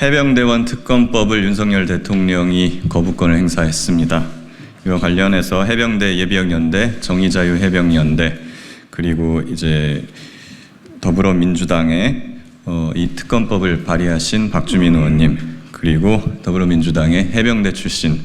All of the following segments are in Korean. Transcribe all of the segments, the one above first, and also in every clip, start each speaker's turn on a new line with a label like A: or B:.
A: 해병대원 특검법을 윤석열 대통령이 거부권을 행사했습니다. 이와 관련해서 해병대 예비역연대, 정의자유 해병연대 그리고 이제 더불어민주당의 어, 이 특검법을 발의하신 박주민 의원님 그리고 더불어민주당의 해병대 출신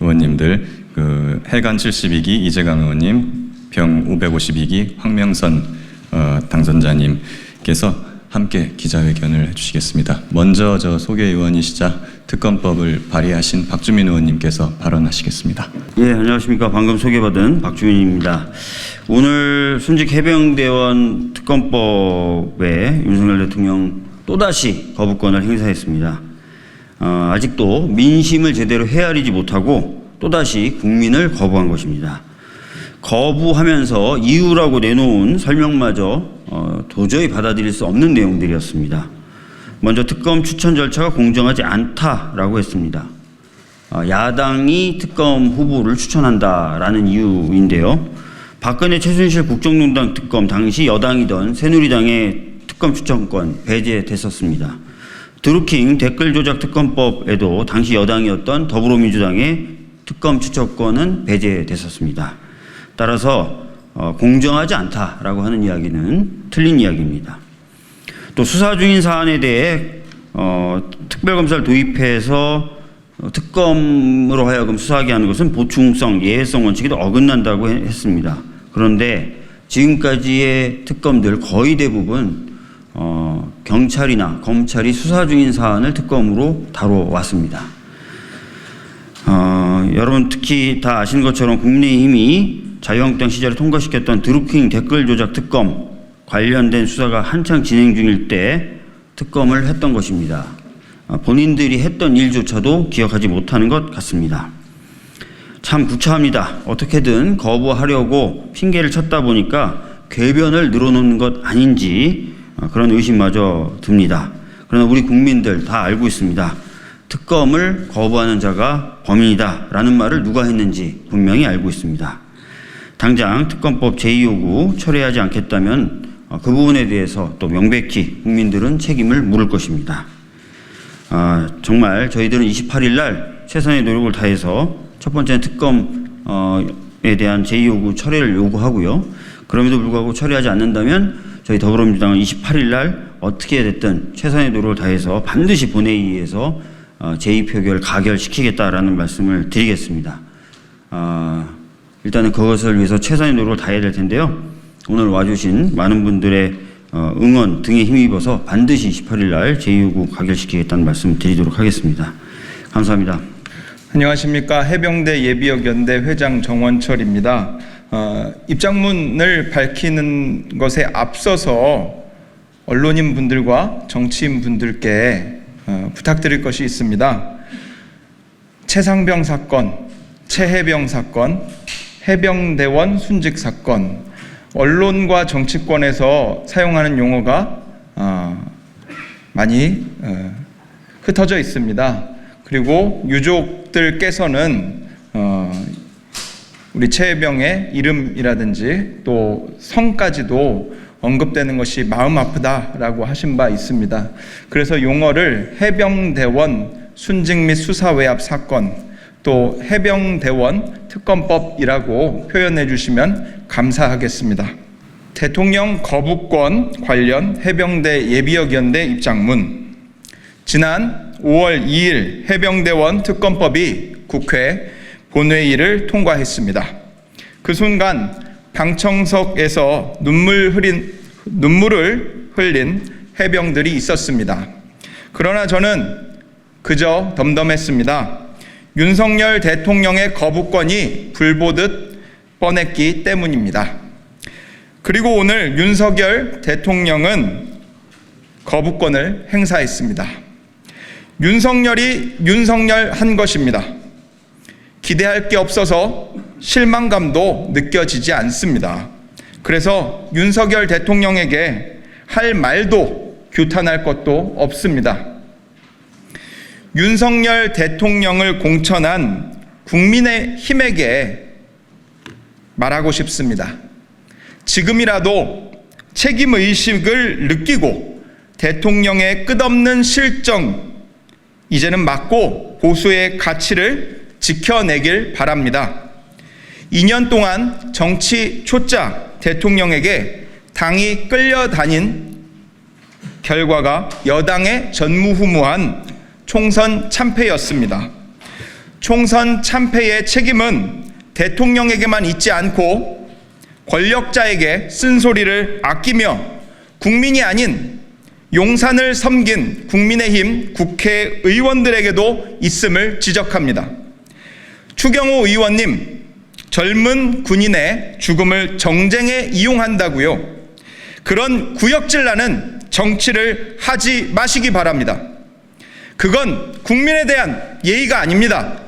A: 의원님들 그 해관 72기 이재강 의원님, 병 552기 황명선 어, 당선자님께서 함께 기자회견을 해주시겠습니다. 먼저 저 소개 의원이시자 특검법을 발의하신 박주민 의원님께서 발언하시겠습니다.
B: 예, 안녕하십니까. 방금 소개받은 박주민입니다. 오늘 순직 해병대원 특검법에 윤석열 대통령 또다시 거부권을 행사했습니다. 어, 아직도 민심을 제대로 헤아리지 못하고 또다시 국민을 거부한 것입니다. 거부하면서 이유라고 내놓은 설명마저 어, 도저히 받아들일 수 없는 내용들이었습니다. 먼저 특검 추천 절차가 공정하지 않다라고 했습니다. 어, 야당이 특검 후보를 추천한다라는 이유인데요. 박근혜 최순실 국정농단 특검 당시 여당이던 새누리당의 특검 추천권 배제됐었습니다. 드루킹 댓글 조작 특검법에도 당시 여당이었던 더불어민주당의 특검 추천권은 배제됐었습니다. 따라서 어, 공정하지 않다라고 하는 이야기는 틀린 이야기입니다. 또 수사 중인 사안에 대해 어, 특별검사를 도입해서 어, 특검으로 하여금 수사하게 하는 것은 보충성, 예외성 원칙에도 어긋난다고 해- 했습니다. 그런데 지금까지의 특검들 거의 대부분 어, 경찰이나 검찰이 수사 중인 사안을 특검으로 다뤄왔습니다. 어, 여러분 특히 다 아시는 것처럼 국민의힘이 자유한국당 시절에 통과시켰던 드루킹 댓글 조작 특검 관련된 수사가 한창 진행 중일 때 특검을 했던 것입니다. 어, 본인들이 했던 일조차도 기억하지 못하는 것 같습니다. 참 구차합니다. 어떻게든 거부하려고 핑계를 쳤다 보니까 궤변을 늘어놓는 것 아닌지 어, 그런 의심마저 듭니다. 그러나 우리 국민들 다 알고 있습니다. 특검을 거부하는 자가 범인이다 라는 말을 누가 했는지 분명히 알고 있습니다. 당장 특검법 제2요구 철회하지 않겠다면 어, 그 부분에 대해서 또 명백히 국민들은 책임을 물을 것입니다. 아, 정말 저희들은 28일 날 최선의 노력을 다해서 첫 번째 특검에 대한 제2요구 철회를 요구하고요. 그럼에도 불구하고 철회하지 않는다면 저희 더불어민주당은 28일 날 어떻게 됐든 최선의 노력을 다해서 반드시 본회의에서 어, 제2표결 가결시키겠다라는 말씀을 드리겠습니다. 아, 일단은 그것을 위해서 최선의 노력을 다해야 될 텐데요. 오늘 와주신 많은 분들의 어, 응원 등에 힘입어서 반드시 28일 날 제2요구 가결시키겠다는 말씀 드리도록 하겠습니다. 감사합니다.
C: 안녕하십니까 해병대 예비역 연대 회장 정원철입니다. 어, 입장문을 밝히는 것에 앞서서 언론인 분들과 정치인 분들께 어, 부탁드릴 것이 있습니다. 최상병 사건, 최해병 사건, 해병대원 순직 사건, 언론과 정치권에서 사용하는 용어가 어, 많이 어, 흩어져 있습니다. 그리고 유족들께서는 어, 우리 최혜병의 이름이라든지 또 성까지도 언급되는 것이 마음 아프다라고 하신 바 있습니다. 그래서 용어를 해병대원 순직 및 수사 외압 사건 또 해병대원 특검법이라고 표현해 주시면 감사하겠습니다. 대통령 거부권 관련 해병대 예비역 연대 입장문 지난 5월 2일 해병대원 특검법이 국회 본회의를 통과했습니다. 그 순간 방청석에서 눈물 흐린 눈물을 흘린 해병들이 있었습니다. 그러나 저는 그저 덤덤했습니다. 윤석열 대통령의 거부권이 불보듯 뻔했기 때문입니다. 그리고 오늘 윤석열 대통령은 거부권을 행사했습니다. 윤석열이 윤석열 한 것입니다. 기대할 게 없어서 실망감도 느껴지지 않습니다. 그래서 윤석열 대통령에게 할 말도 규탄할 것도 없습니다. 윤석열 대통령을 공천한 국민의 힘에게 말하고 싶습니다. 지금이라도 책임 의식을 느끼고 대통령의 끝없는 실정, 이제는 맞고 보수의 가치를 지켜내길 바랍니다. 2년 동안 정치 초짜 대통령에게 당이 끌려다닌 결과가 여당의 전무후무한 총선 참패였습니다. 총선 참패의 책임은 대통령에게만 있지 않고 권력자에게 쓴소리를 아끼며 국민이 아닌 용산을 섬긴 국민의힘 국회의원들에게도 있음을 지적합니다. 추경호 의원님, 젊은 군인의 죽음을 정쟁에 이용한다고요. 그런 구역질 나는 정치를 하지 마시기 바랍니다. 그건 국민에 대한 예의가 아닙니다.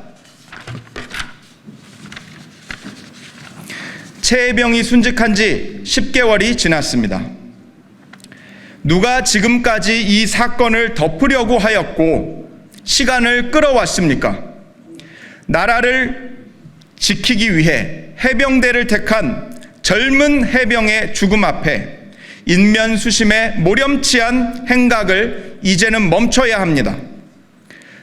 C: 최혜병이 순직한 지 10개월이 지났습니다. 누가 지금까지 이 사건을 덮으려고 하였고 시간을 끌어왔습니까? 나라를 지키기 위해 해병대를 택한 젊은 해병의 죽음 앞에 인면수심의 모렴치한 행각을 이제는 멈춰야 합니다.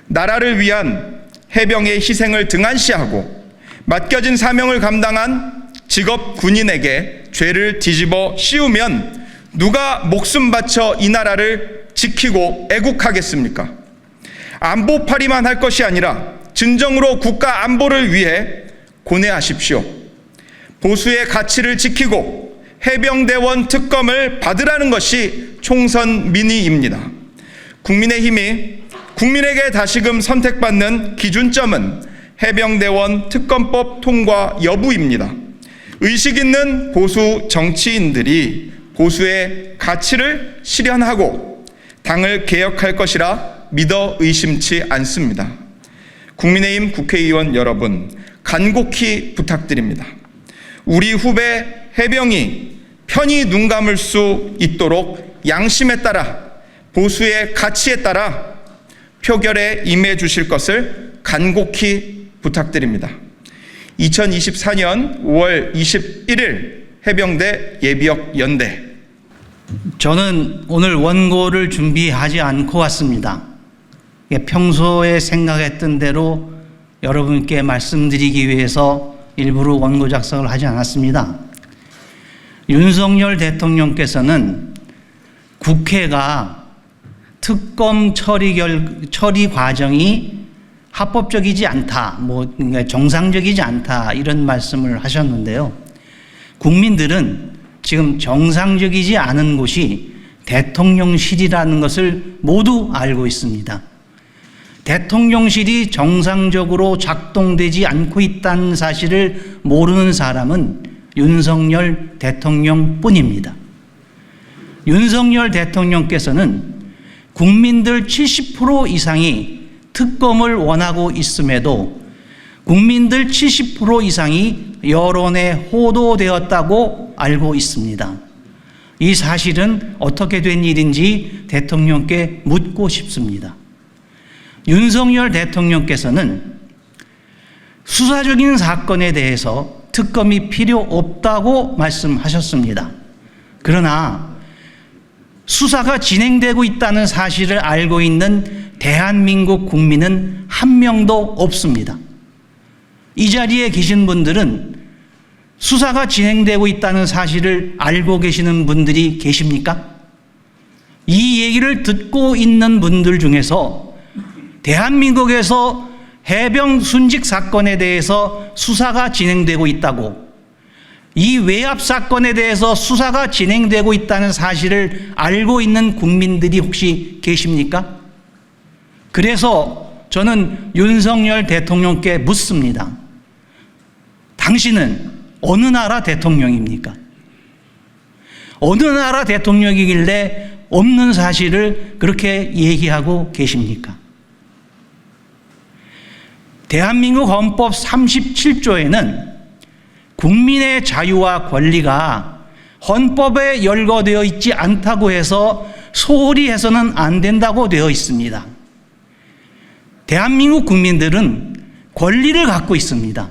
C: 나라를 위한 해병의 희생을 등한시하고 맡겨진 사명을 감당한 직업 군인에게 죄를 뒤집어 씌우면 누가 목숨 바쳐 이 나라를 지키고 애국하겠습니까? 안보파리만 할 것이 아니라 진정으로 국가 안보를 위해 고뇌하십시오. 보수의 가치를 지키고 해병대원 특검을 받으라는 것이 총선 민의입니다. 국민의힘이 국민에게 다시금 선택받는 기준점은 해병대원 특검법 통과 여부입니다. 의식 있는 보수 정치인들이 보수의 가치를 실현하고 당을 개혁할 것이라 믿어 의심치 않습니다. 국민의힘 국회의원 여러분, 간곡히 부탁드립니다. 우리 후배 해병이 편히 눈 감을 수 있도록 양심에 따라 보수의 가치에 따라 표결에 임해 주실 것을 간곡히 부탁드립니다. 2024년 5월 21일 해병대 예비역 연대
D: 저는 오늘 원고를 준비하지 않고 왔습니다. 예, 평소에 생각했던 대로 여러분께 말씀드리기 위해서 일부러 원고 작성을 하지 않았습니다. 윤석열 대통령께서는 국회가 특검 처리 결, 처리 과정이 합법적이지 않다, 뭐 그러니까 정상적이지 않다 이런 말씀을 하셨는데요. 국민들은 지금 정상적이지 않은 곳이 대통령실이라는 것을 모두 알고 있습니다. 대통령실이 정상적으로 작동되지 않고 있다는 사실을 모르는 사람은 윤석열 대통령 뿐입니다. 윤석열 대통령께서는 국민들 70% 이상이 특검을 원하고 있음에도 국민들 70% 이상이 여론에 호도되었다고 알고 있습니다. 이 사실은 어떻게 된 일인지 대통령께 묻고 싶습니다. 윤석열 대통령께서는 수사적인 사건에 대해서 특검이 필요 없다고 말씀하셨습니다. 그러나 수사가 진행되고 있다는 사실을 알고 있는 대한민국 국민은 한 명도 없습니다. 이 자리에 계신 분들은 수사가 진행되고 있다는 사실을 알고 계시는 분들이 계십니까? 이 얘기를 듣고 있는 분들 중에서 대한민국에서 해병 순직 사건에 대해서 수사가 진행되고 있다고 이 외압 사건에 대해서 수사가 진행되고 있다는 사실을 알고 있는 국민들이 혹시 계십니까? 그래서 저는 윤석열 대통령께 묻습니다. 당신은 어느 나라 대통령입니까? 어느 나라 대통령이길래 없는 사실을 그렇게 얘기하고 계십니까? 대한민국 헌법 37조에는 국민의 자유와 권리가 헌법에 열거되어 있지 않다고 해서 소홀히 해서는 안 된다고 되어 있습니다. 대한민국 국민들은 권리를 갖고 있습니다.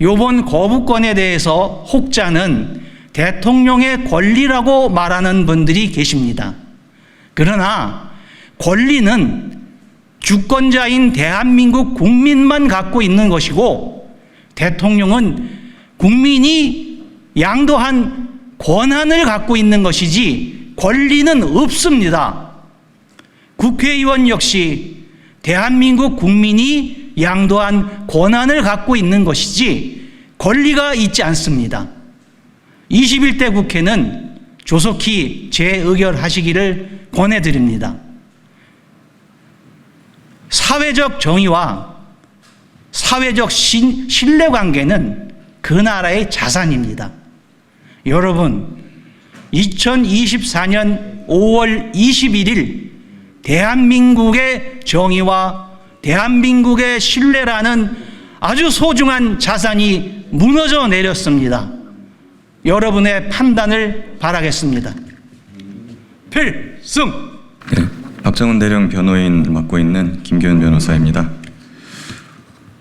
D: 요번 거부권에 대해서 혹자는 대통령의 권리라고 말하는 분들이 계십니다. 그러나 권리는 주권자인 대한민국 국민만 갖고 있는 것이고 대통령은 국민이 양도한 권한을 갖고 있는 것이지 권리는 없습니다. 국회의원 역시 대한민국 국민이 양도한 권한을 갖고 있는 것이지 권리가 있지 않습니다. 21대 국회는 조속히 재의결하시기를 권해드립니다. 사회적 정의와 사회적 신, 신뢰 관계는 그 나라의 자산입니다. 여러분, 2024년 5월 21일 대한민국의 정의와 대한민국의 신뢰라는 아주 소중한 자산이 무너져 내렸습니다. 여러분의 판단을 바라겠습니다. 필승!
A: 네, 박정훈 대령 변호인 맡고 있는 김규현 변호사입니다.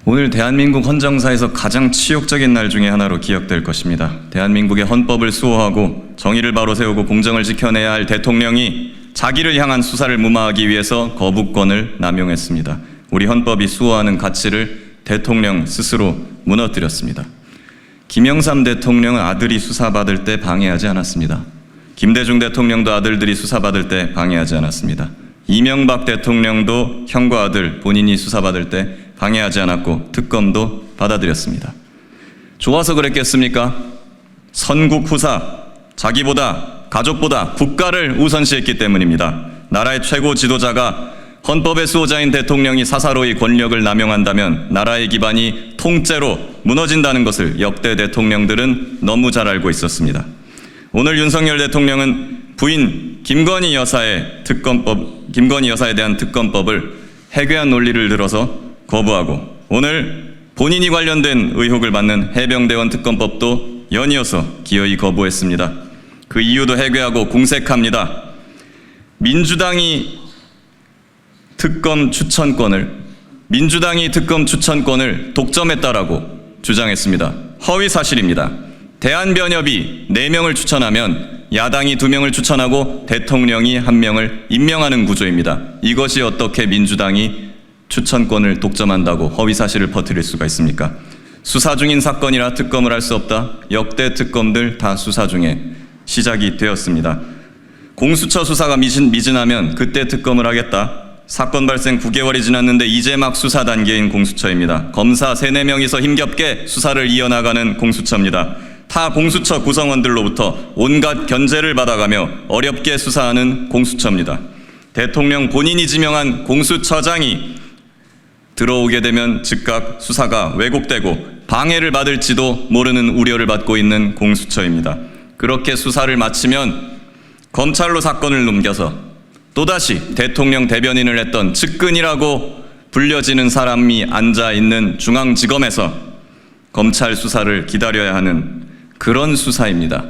A: 오늘 대한민국 헌정사에서 가장 치욕적인 날 중에 하나로 기억될 것입니다. 대한민국의 헌법을 수호하고 정의를 바로 세우고 공정을 지켜내야 할 대통령이 자기를 향한 수사를 무마하기 위해서 거부권을 남용했습니다. 우리 헌법이 수호하는 가치를 대통령 스스로 무너뜨렸습니다. 김영삼 대통령은 아들이 수사받을 때 방해하지 않았습니다. 김대중 대통령도 아들들이 수사받을 때 방해하지 않았습니다. 이명박 대통령도 형과 아들 본인이 수사받을 때 방해하지 않았고 특검도 받아들였습니다. 좋아서 그랬겠습니까? 선국 후사, 자기보다 가족보다 국가를 우선시했기 때문입니다. 나라의 최고 지도자가 헌법의 수호자인 대통령이 사사로이 권력을 남용한다면 나라의 기반이 통째로 무너진다는 것을 역대 대통령들은 너무 잘 알고 있었습니다. 오늘 윤석열 대통령은 부인 김건희 여사의 특검법, 김건희 여사에 대한 특검법을 해괴한 논리를 들어서 거부하고 오늘 본인이 관련된 의혹을 받는 해병대원 특검법도 연이어서 기어이 거부했습니다. 그 이유도 해괴하고 궁색합니다. 민주당이 특검 추천권을 민주당이 특검 추천권을 독점했다라고 주장했습니다. 허위 사실입니다. 대한변협이 4명을 추천하면 야당이 2명을 추천하고 대통령이 1명을 임명하는 구조입니다. 이것이 어떻게 민주당이 추천권을 독점한다고 허위 사실을 퍼뜨릴 수가 있습니까? 수사 중인 사건이라 특검을 할 수 없다. 역대 특검들 다 수사 중에 시작이 되었습니다. 공수처 수사가 미진, 미진하면 그때 특검을 하겠다. 사건 발생 9개월이 지났는데 이제 막 수사 단계인 공수처입니다. 검사 3, 4명이서 힘겹게 수사를 이어나가는 공수처입니다. 타 공수처 구성원들로부터 온갖 견제를 받아가며 어렵게 수사하는 공수처입니다. 대통령 본인이 지명한 공수처장이 들어오게 되면 즉각 수사가 왜곡되고 방해를 받을지도 모르는 우려를 받고 있는 공수처입니다. 그렇게 수사를 마치면 검찰로 사건을 넘겨서 또다시 대통령 대변인을 했던 측근이라고 불려지는 사람이 앉아 있는 중앙지검에서 검찰 수사를 기다려야 하는 그런 수사입니다.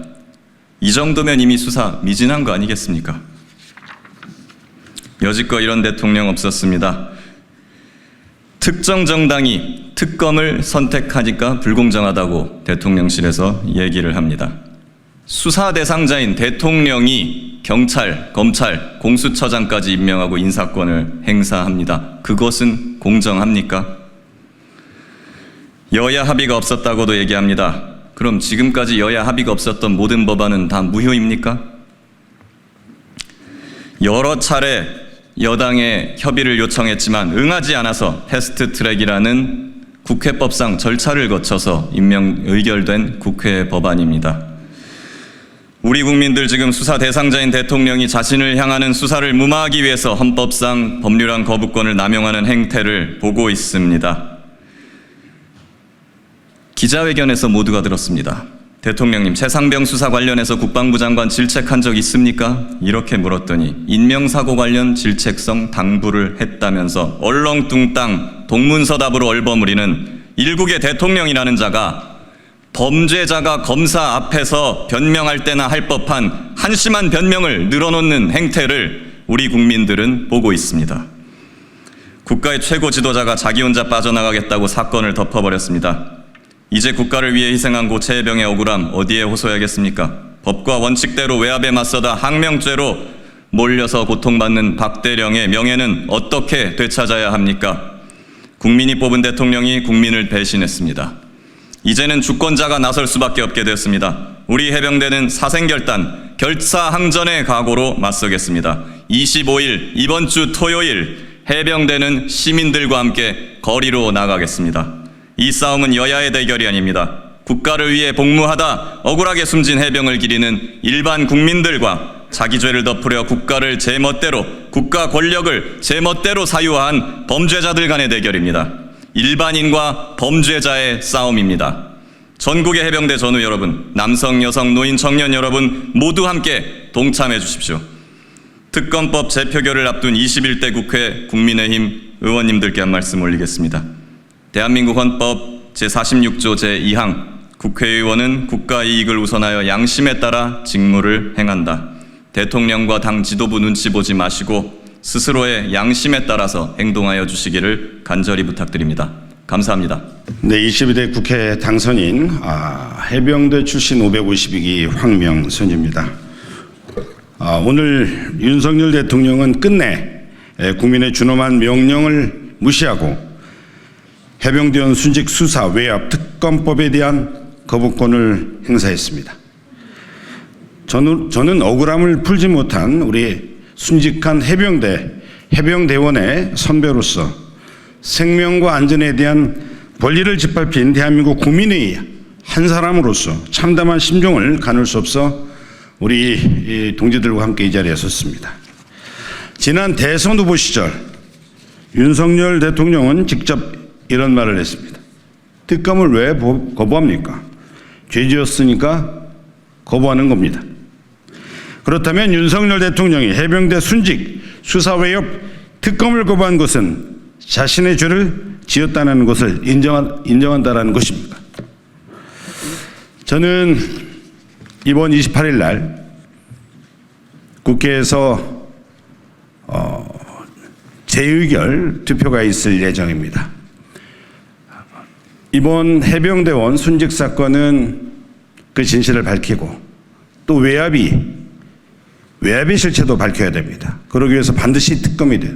A: 이 정도면 이미 수사 미진한 거 아니겠습니까? 여지껏 이런 대통령 없었습니다. 특정 정당이 특검을 선택하니까 불공정하다고 대통령실에서 얘기를 합니다. 수사 대상자인 대통령이 경찰, 검찰, 공수처장까지 임명하고 인사권을 행사합니다. 그것은 공정합니까? 여야 합의가 없었다고도 얘기합니다. 그럼 지금까지 여야 합의가 없었던 모든 법안은 다 무효입니까? 여러 차례 여당의 협의를 요청했지만 응하지 않아서 패스트 트랙이라는 국회법상 절차를 거쳐서 임명 의결된 국회 법안입니다. 우리 국민들 지금 수사 대상자인 대통령이 자신을 향하는 수사를 무마하기 위해서 헌법상 법률안 거부권을 남용하는 행태를 보고 있습니다. 기자회견에서 모두가 들었습니다. 대통령님, 최상병 수사 관련해서 국방부 장관 질책한 적 있습니까? 이렇게 물었더니 인명사고 관련 질책성 당부를 했다면서 얼렁뚱땅 동문서답으로 얼버무리는 일국의 대통령이라는 자가 범죄자가 검사 앞에서 변명할 때나 할 법한 한심한 변명을 늘어놓는 행태를 우리 국민들은 보고 있습니다. 국가의 최고 지도자가 자기 혼자 빠져나가겠다고 사건을 덮어버렸습니다. 이제 국가를 위해 희생한 고 최혜병의 억울함 어디에 호소해야겠습니까? 법과 원칙대로 외압에 맞서다 항명죄로 몰려서 고통받는 박대령의 명예는 어떻게 되찾아야 합니까? 국민이 뽑은 대통령이 국민을 배신했습니다. 이제는 주권자가 나설 수밖에 없게 되었습니다. 우리 해병대는 사생결단, 결사항전의 각오로 맞서겠습니다. 25일 이번 주 토요일 해병대는 시민들과 함께 거리로 나가겠습니다. 이 싸움은 여야의 대결이 아닙니다. 국가를 위해 복무하다 억울하게 숨진 해병을 기리는 일반 국민들과 자기 죄를 덮으려 국가를 제멋대로 국가 권력을 제멋대로 사유한 범죄자들 간의 대결입니다. 일반인과 범죄자의 싸움입니다. 전국의 해병대 전우 여러분, 남성, 여성, 노인, 청년 여러분 모두 함께 동참해 주십시오. 특검법 재표결을 앞둔 21대 국회 국민의힘 의원님들께 한 말씀 올리겠습니다. 대한민국 헌법 제46조 제2항 국회의원은 국가 이익을 우선하여 양심에 따라 직무를 행한다. 대통령과 당 지도부 눈치 보지 마시고 스스로의 양심에 따라서 행동하여 주시기를 간절히 부탁드립니다. 감사합니다.
E: 네, 22대 국회 당선인 아, 해병대 출신 552기 황명선입니다. 아, 오늘 윤석열 대통령은 끝내 에, 국민의 준엄한 명령을 무시하고 해병대원 순직 수사 외압 특검법에 대한 거부권을 행사했습니다. 저는, 저는 억울함을 풀지 못한 우리 순직한 해병대, 해병대원의 선배로서 생명과 안전에 대한 권리를 짓밟힌 대한민국 국민의 한 사람으로서 참담한 심정을 가눌 수 없어 우리 이 동지들과 함께 이 자리에 섰습니다. 지난 대선 후보 시절 윤석열 대통령은 직접 이런 말을 했습니다. 특검을 왜 보- 거부합니까? 죄 지었으니까 거부하는 겁니다. 그렇다면 윤석열 대통령이 해병대 순직 수사 외엽 특검을 거부한 것은 자신의 죄를 지었다는 것을 인정한, 인정한다라는 것입니까? 저는 이번 28일 날 국회에서 어, 재의결 투표가 있을 예정입니다. 이번 해병대원 순직 사건은 그 진실을 밝히고 또 외압이 외압의 실체도 밝혀야 됩니다. 그러기 위해서 반드시 특검이 돼요.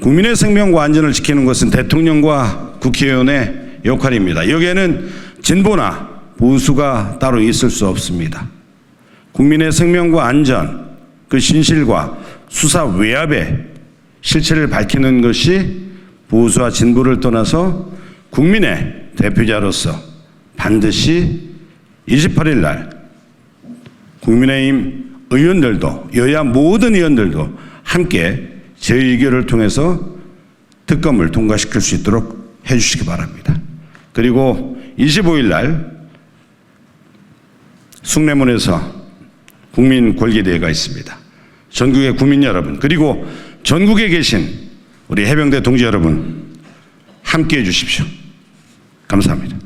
E: 국민의 생명과 안전을 지키는 것은 대통령과 국회의원의 역할입니다. 여기에는 진보나 보수가 따로 있을 수 없습니다. 국민의 생명과 안전, 그 진실과 수사 외압의 실체를 밝히는 것이 보수와 진보를 떠나서 국민의 대표자로서 반드시 28일 날 국민의힘 의원들도 여야 모든 의원들도 함께 재의결을 통해서 특검을 통과시킬 수 있도록 해주시기 바랍니다. 그리고 25일 날 숭례문에서 국민 권리대회가 있습니다. 전국의 국민 여러분 그리고 전국에 계신 우리 해병대 동지 여러분 함께 해 주십시오. 감사합니다.